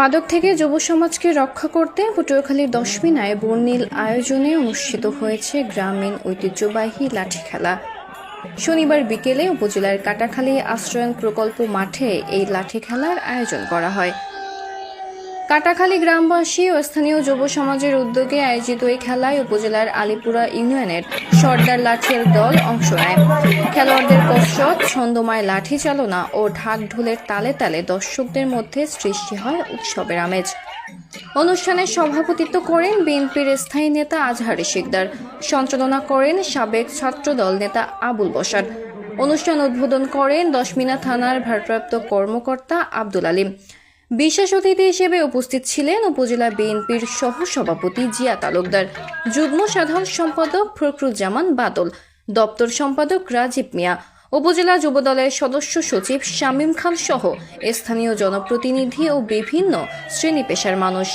মাদক থেকে যুব সমাজকে রক্ষা করতে পটুয়াখালীর দশমিনায় বর্ণিল আয়োজনে অনুষ্ঠিত হয়েছে গ্রামীণ ঐতিহ্যবাহী লাঠি খেলা। শনিবার বিকেলে উপজেলার কাটাখালী আশ্রয়ন প্রকল্প মাঠে এই লাঠি খেলার আয়োজন করা হয়। কাটাখালী গ্রামবাসী ও স্থানীয় যুব সমাজের উদ্যোগে আয়োজিত এই খেলায় উপজেলার আলিপুরা ইউনিয়নের সর্দার লাঠির দল অংশ নেয়। খেলোয়াড়দের কসরত, ছন্দময় লাঠি চালনা ও ঢাক ঢোলের তালে তালে দর্শকদের মধ্যে সৃষ্টি হয় উৎসবের আমেজ। অনুষ্ঠানে সভাপতিত্ব করেন বিএনপির স্থায়ী নেতা আজহারি শিকদার। সঞ্চালনা করেন সাবেক ছাত্রদল নেতা আবুল বসার অনুষ্ঠান উদ্বোধন করেন দশমিনা থানার ভারপ্রাপ্ত কর্মকর্তা আব্দুল আলিম। বিশেষ অতিথি হিসেবে উপস্থিত ছিলেন উপজেলা বিএনপির সহ সভাপতি জিয়া তালুকদার, যুগ্ম সাধারণ সম্পাদক ফখরুজ্জামান বাদল, দপ্তর সম্পাদক রাজীব মিয়া, উপজেলা যুবদলের সদস্য সচিব শামীম খান সহ স্থানীয় জনপ্রতিনিধি ও বিভিন্ন শ্রেণি পেশার মানুষ।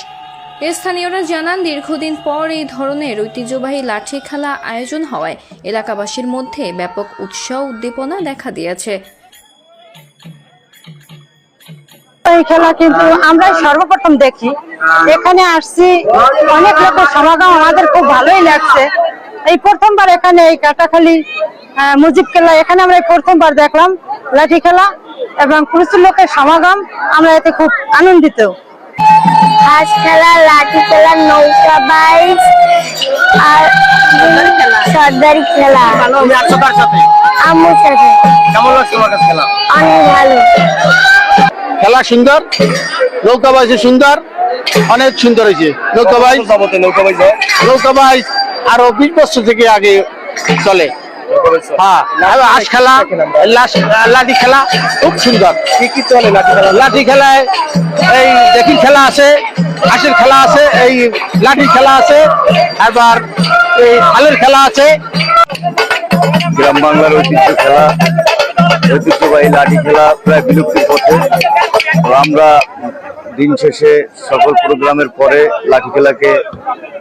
স্থানীয়রা জানান, দীর্ঘদিন পর এই ধরনের ঐতিহ্যবাহী লাঠি খেলা আয়োজন হওয়ায় এলাকাবাসীর মধ্যে ব্যাপক উৎসাহ উদ্দীপনা দেখা দিয়েছে। এই খেলা কিন্তু আমরা সর্বপ্রথম দেখি। এখানে আসছি অনেক লোকের সমাগম আমাদের খুব ভালোই লাগছে। এই প্রথমবার এখানে এই কাটাখালি মুজিব খেলা এখানে আমরা এই প্রথমবার দেখলাম লাঠি খেলা এবং প্রচুর লোকের সমাগম আমরা এতে খুব আনন্দিত। হাঁস খেলা লাঠি খেলা নৌকা বাইচ আর সর্দারি খেলা। তুমি আসছো আম্মুর সাথে। কেমন লাগছে খেলা? অনেক ভালো। খেলা সুন্দর নৌকা বাইছে সুন্দর অনেক সুন্দর হয়েছে। নৌকা বাইচ নৌকা বাইচ আরও বিশ বছর থেকে আগে চলে। হ্যাঁ খেলা লাঠি খেলা খুব সুন্দর। কি কি চলে লাঠি খেলা? লাঠি খেলায় এই দেখি খেলা আছে হাঁসের খেলা আছে এই লাঠি খেলা আছে আবার এই হালের খেলা আছে। গ্রাম বাংলার ঐতিহ্য খেলা ঐতিহ্যবাহী লাঠি খেলা প্রায় বিলুপ্তির পথে। আমরা দিন শেষে সকল প্রোগ্রামের পরে লাঠি খেলাকে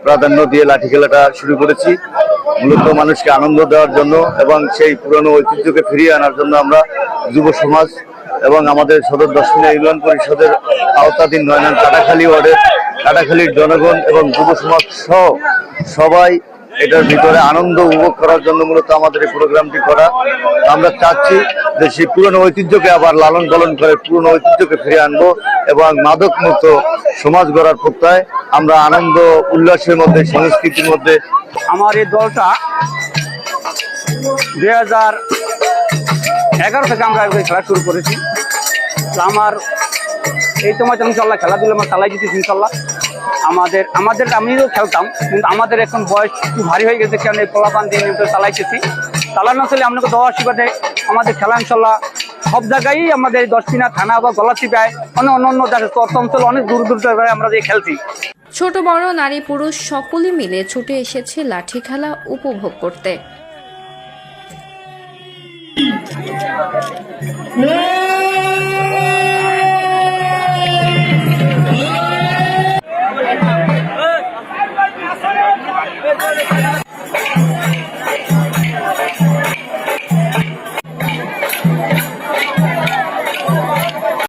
প্রাধান্য দিয়ে লাঠি খেলাটা শুরু করেছি। মূলত মানুষকে আনন্দ দেওয়ার জন্য এবং সেই পুরনো ঐতিহ্যকে ফিরিয়ে আনার জন্য আমরা যুব সমাজ এবং আমাদের সদর দক্ষিণা ইউনিয়ন পরিষদের আওতাধীন নয়নান কাটাখালী ওয়ার্ডের কাটাখালীর জনগণ এবং যুব সমাজ সহ সবাই এটার ভিতরে আনন্দ উপভোগ করার জন্য মূলত আমাদের এই প্রোগ্রামটি করা। আমরা চাচ্ছি যে সেই পুরনো ঐতিহ্যকে আবার লালন পালন করে পুরনো ঐতিহ্যকে ফিরে আনব এবং মাদক মুক্ত সমাজ গড়ার প্রত্যয়, আমরা আনন্দ, উল্লাসের মধ্যে, সংস্কৃতির মধ্যে আমার এই দলটা দুই হাজার এগারো থেকে আমরা খেলা শুরু করেছি। আমার এই তোমার ইনশাল্লাহ খেলাধুলা আমরা চালাই যেতেছি ইনশাল্লাহ। আমাদের আমাদের আমিও খেলতাম কিন্তু আমাদের এখন বয়স একটু ভারী হয়ে গেছে কারণ এই পোলাপান দিয়ে নিয়মিত চালাইতেছি। চালানো চলে আপনাকে দশ আশীর্বাদে আমাদের খেলা ইনশাল্লাহ সব জায়গায় আমাদের এই দশটিনা থানা বা গলাচিপায় অন্য অন্য অন্য অঞ্চল অনেক দূর দূর জায়গায় আমরা যে খেলছি। ছোট বড় নারী পুরুষ সকলে মিলে ছুটে এসেছে লাঠি খেলা উপভোগ করতে।